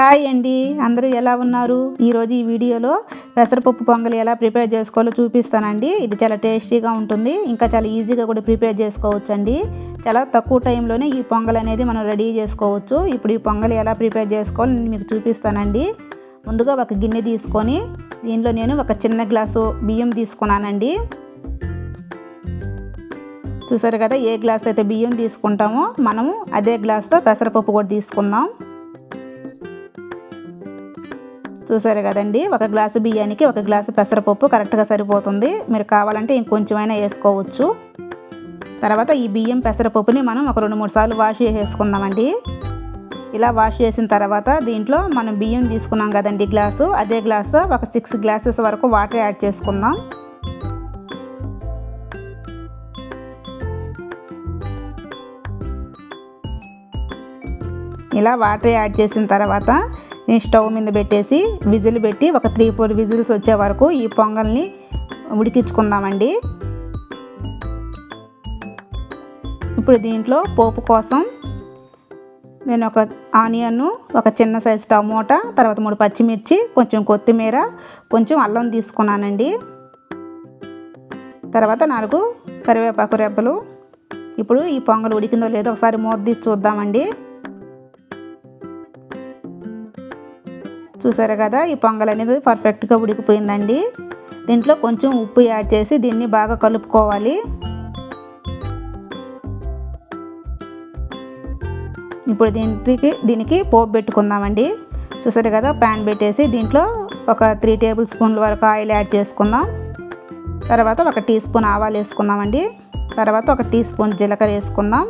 Hi అండి. అందరూ ఎలా ఉన్నారు? ఈరోజు ఈ వీడియోలో పెసరపప్పు పొంగలి ఎలా ప్రిపేర్ చేసుకోవాలో చూపిస్తానండి. ఇది చాలా టేస్టీగా ఉంటుంది. ఇంకా చాలా ఈజీగా కూడా ప్రిపేర్ చేసుకోవచ్చు అండి చాలా తక్కువ టైంలోనే ఈ పొంగల్ అనేది మనం రెడీ చేసుకోవచ్చు. ఇప్పుడు ఈ పొంగలి ఎలా ప్రిపేర్ చేసుకోవాలో నేను మీకు చూపిస్తానండి. ముందుగా ఒక గిన్నె తీసుకొని దీనిలో నేను ఒక చిన్న గ్లాసు బియ్యం తీసుకున్నానండి. చూసారు కదా ఏ గ్లాస్ అయితే బియ్యం తీసుకుంటామో మనము అదే గ్లాస్తో పెసరపప్పు కూడా తీసుకుందాం. చూసారు కదండి. ఒక గ్లాసు బియ్యానికి ఒక గ్లాసు పెసరపప్పు కరెక్ట్గా సరిపోతుంది. మీరు కావాలంటే ఇంకొంచెమైనా వేసుకోవచ్చు. తర్వాత ఈ బియ్యం పెసరపప్పుని మనం ఒక రెండు మూడు సార్లు వాష్ చేసేసుకుందామండి. ఇలా వాష్ చేసిన తర్వాత దీంట్లో మనం బియ్యం తీసుకున్నాం కదండి గ్లాసు. అదే గ్లాసు ఒక సిక్స్ గ్లాసెస్ వరకు వాటర్ యాడ్ చేసుకుందాం. ఇలా వాటర్ యాడ్ చేసిన తర్వాత స్టవ్ మీద పెట్టేసి విజిల్ పెట్టి ఒక త్రీ ఫోర్ విజిల్స్ వచ్చే వరకు ఈ పొంగల్ని ఉడికించుకుందామండి. ఇప్పుడు దీంట్లో పోపు కోసం నేను ఒక ఆనియన్ ఒక చిన్న సైజు టమోటా తర్వాత మూడు పచ్చిమిర్చి కొంచెం కొత్తిమీర కొంచెం అల్లం తీసుకున్నానండి. తర్వాత నాలుగు కరివేపాకు రెబ్బలు. ఇప్పుడు ఈ పొంగలు ఉడికిందో లేదో ఒకసారి మూత తీసి చూద్దామండి. చూసారు కదా ఈ పొంగల్ అనేది పర్ఫెక్ట్గా ఉడికిపోయిందండి. దీంట్లో కొంచెం ఉప్పు యాడ్ చేసి దీన్ని బాగా కలుపుకోవాలి. ఇప్పుడు దీనికి దీనికి పోపు పెట్టుకుందామండి. చూసారు కదా ప్యాన్ పెట్టేసి దీంట్లో ఒక త్రీ టేబుల్ స్పూన్ల వరకు ఆయిల్ యాడ్ చేసుకుందాం. తర్వాత ఒక టీ స్పూన్ ఆవాలు వేసుకుందామండి. తర్వాత ఒక టీ స్పూన్ జీలకర్ర వేసుకుందాం.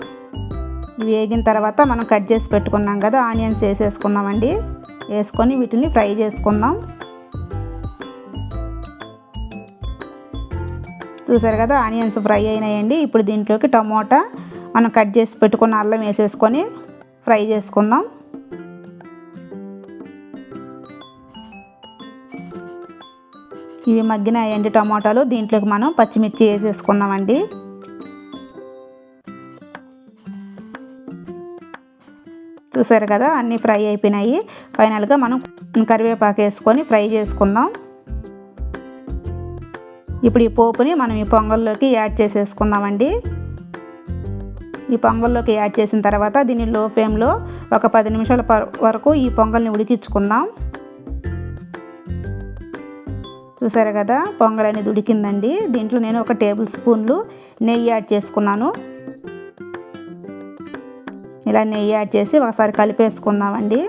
వేగిన తర్వాత మనం కట్ చేసి పెట్టుకున్నాం కదా ఆనియన్స్ వేసేసుకుందామండి. వేసుకొని వీటిని ఫ్రై చేసుకుందాం. చూసారు కదా ఆనియన్స్ ఫ్రై అయినాయండి. ఇప్పుడు దీంట్లోకి టమోటా మనం కట్ చేసి పెట్టుకున్న అల్లం వేసేసుకొని ఫ్రై చేసుకుందాం. ఇవి మగ్గినాయండి టమాటాలు. దీంట్లోకి మనం పచ్చిమిర్చి వేసేసుకుందామండి. చూసారు కదా అన్నీ ఫ్రై అయిపోయినాయి. ఫైనల్గా మనం కరివేపాకు వేసుకొని ఫ్రై చేసుకుందాం. ఇప్పుడు ఈ పోపుని మనం ఈ పొంగల్లోకి యాడ్ చేసేసుకుందామండి. ఈ పొంగల్లోకి యాడ్ చేసిన తర్వాత దీన్ని లో ఫ్లేమ్లో ఒక పది నిమిషాల వరకు ఈ పొంగల్ని ఉడికించుకుందాం. చూసారు కదా పొంగల్ అనేది ఉడికిందండి. దీంట్లో నేను ఒక టేబుల్ స్పూన్లు నెయ్యి యాడ్ చేసుకున్నాను. ఇలా నెయ్యి యాడ్ చేసి ఒకసారి కలిపేసుకుందామండి.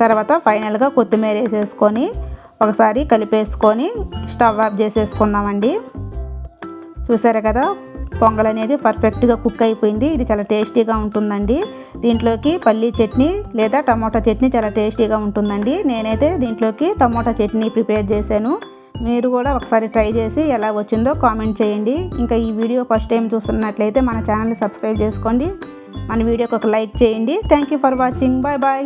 తర్వాత ఫైనల్గా కొత్తిమీర వేసేసుకొని ఒకసారి కలిపేసుకొని స్టవ్ ఆఫ్ చేసేసుకుందామండి. చూసారు కదా పొంగల్ అనేది పర్ఫెక్ట్గా కుక్ అయిపోయింది. ఇది చాలా టేస్టీగా ఉంటుందండి. దీంట్లోకి పల్లీ చట్నీ లేదా టమాటా చట్నీ చాలా టేస్టీగా ఉంటుందండి. నేనైతే దీంట్లోకి టమాటా చట్నీ ప్రిపేర్ చేశాను. మీరు కూడా ఒకసారి ట్రై చేసి ఎలా వచ్చిందో కామెంట్ చేయండి. ఇంకా ఈ వీడియో ఫస్ట్ టైం చూస్తున్నట్లయితే మన ఛానల్ని సబ్స్క్రైబ్ చేసుకోండి. మన వీడియోకి ఒక లైక్ చేయండి. Thank you for watching bye bye